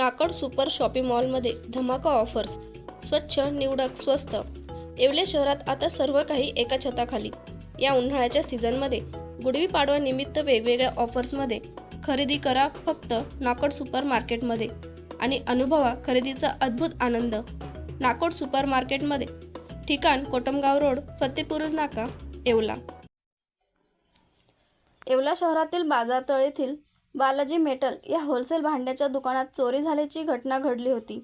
नाकड super shopping मॉलमध्ये धमाका offers. स्वच्छ निवडक स्वस्त. येवले शहरात आता सर्व काही एका छताखाली. या उन्हाळ्याच्या सीझनमध्ये गुडवी निमित्त वेगवेगळ्या ऑफर्समध्ये खरेदी करा फक्त नाकड सुपर मार्केटमध्ये आणि अनुभवा खरेदीचा अद्भुत आनंद. नाकोड सुपर मार्केटमध्ये ठिकाण कोटमगाव रोड फतेपुरुज नाका येवला. येवला शहरातील बाजारतळ येथील बालाजी मेटल या होलसेल भांड्याच्या दुकानात चोरी झाल्याची घटना घडली होती.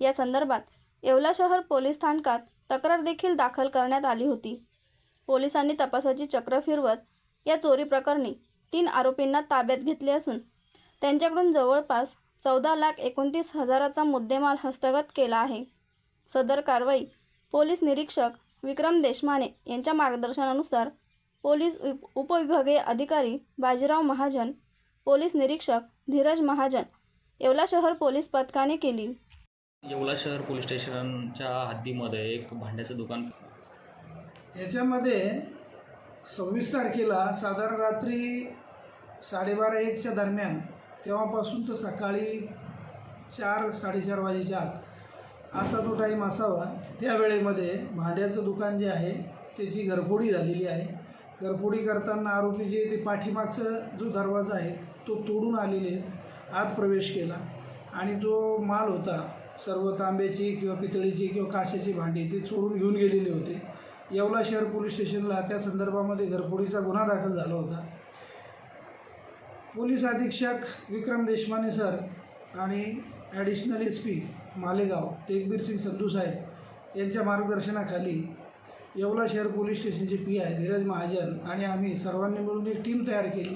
या संदर्भात येवला शहर पोलीस स्थानकात तक्रार देखील दाखल करण्यात आली होती. पोलिसांनी तपासाची चक्र फिरवत या चोरी प्रकरणी तीन आरोपींना ताब्यात घेतले असून त्यांच्याकडून जवळपास चौदा लाख एकोणतीस हजाराचा मुद्देमाल हस्तगत केला आहे. सदर कारवाई पोलीस निरीक्षक विक्रम देशमाने यांच्या मार्गदर्शनानुसार पोलीस उप उपविभागीय अधिकारी बाजीराव महाजन पोलीस निरीक्षक धीरज महाजन येवला शहर पोलीस पथकाने केली. येवला शहर पोलीस स्टेशनच्या हद्दीमध्ये एक भांड्याचं दुकान. याच्यामध्ये सव्वीस तारखेला साधारण रात्री साडेबारा एकच्या दरम्यान तेव्हापासून तर सकाळी चार साडेचार वाजेच्या आत असा तो टाईम असावा. त्या वेळेमध्ये भांड्याचं दुकान जे आहे त्याची घरफोडी झालेली आहे. घरफोडी करताना आरोपी जे ते पाठीमागचा जो दरवाजा आहे तो तोडून आलेले आत प्रवेश केला. आणि जो माल होता सर्व तांब्याची किंवा पितळीची किंवा काशाची भांडी ती चोरून घेऊन गेलेले होते. येवला शहर पोलीस स्टेशनला त्या संदर्भामध्ये घरफोडीचा गुन्हा दाखल झाला होता. पोलीस अधीक्षक विक्रम देशमाने सर आणि additional S P Malegaon Tegbir Singh Sandhu साहेब यांच्या मार्गदर्शनाखाली येवला शहर पोलीस स्टेशनचे पी आय धीरज महाजन आणि आम्ही सर्वांनी मिळून एक टीम तयार केली.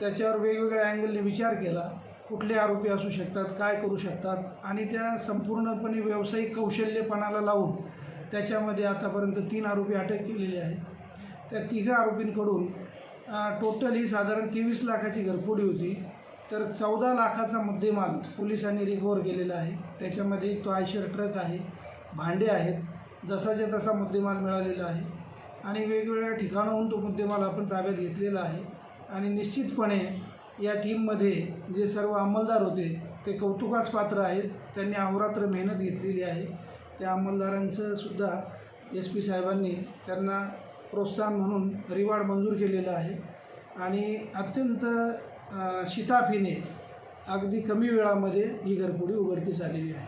त्याच्यावर वेगवेगळ्या अँगलने विचार केला. कुठले आरोपी असू शकतात काय करू शकतात आणि त्या संपूर्णपणे व्यावसायिक कौशल्यपणाला लावून त्याच्यामध्ये आतापर्यंत तीन आरोपी अटक केलेले आहेत. त्या तिघा आरोपींकडून टोटल ही साधारण तेवीस लाखाची घरफोडी होती. तर चौदा लाखाचा मुद्देमाल पोलिसांनी रिकव्हर केलेला आहे. त्याच्यामध्ये तो आयशर ट्रक आहे भांडे आहेत जसाच्या तसा मुद्देमाल मिळालेला आहे. आणि वेगवेगळ्या ठिकाणाहून तो मुद्देमाल आपण ताब्यात घेतलेला आहे. आणि निश्चितपणे या टीममध्ये जे सर्व अंमलदार होते ते कौतुकास पात्र आहेत. त्यांनी अहोरात्र मेहनत घेतलेली आहे. त्या अंमलदारांचं सुद्धा एस पी साहेबांनी त्यांना प्रोत्साहन म्हणून रिवॉर्ड मंजूर केलेला आहे. आणि अत्यंत शिताफीने अगदी कमी वेळामध्ये ही घरपुडी उघडकीस आलेली आहे.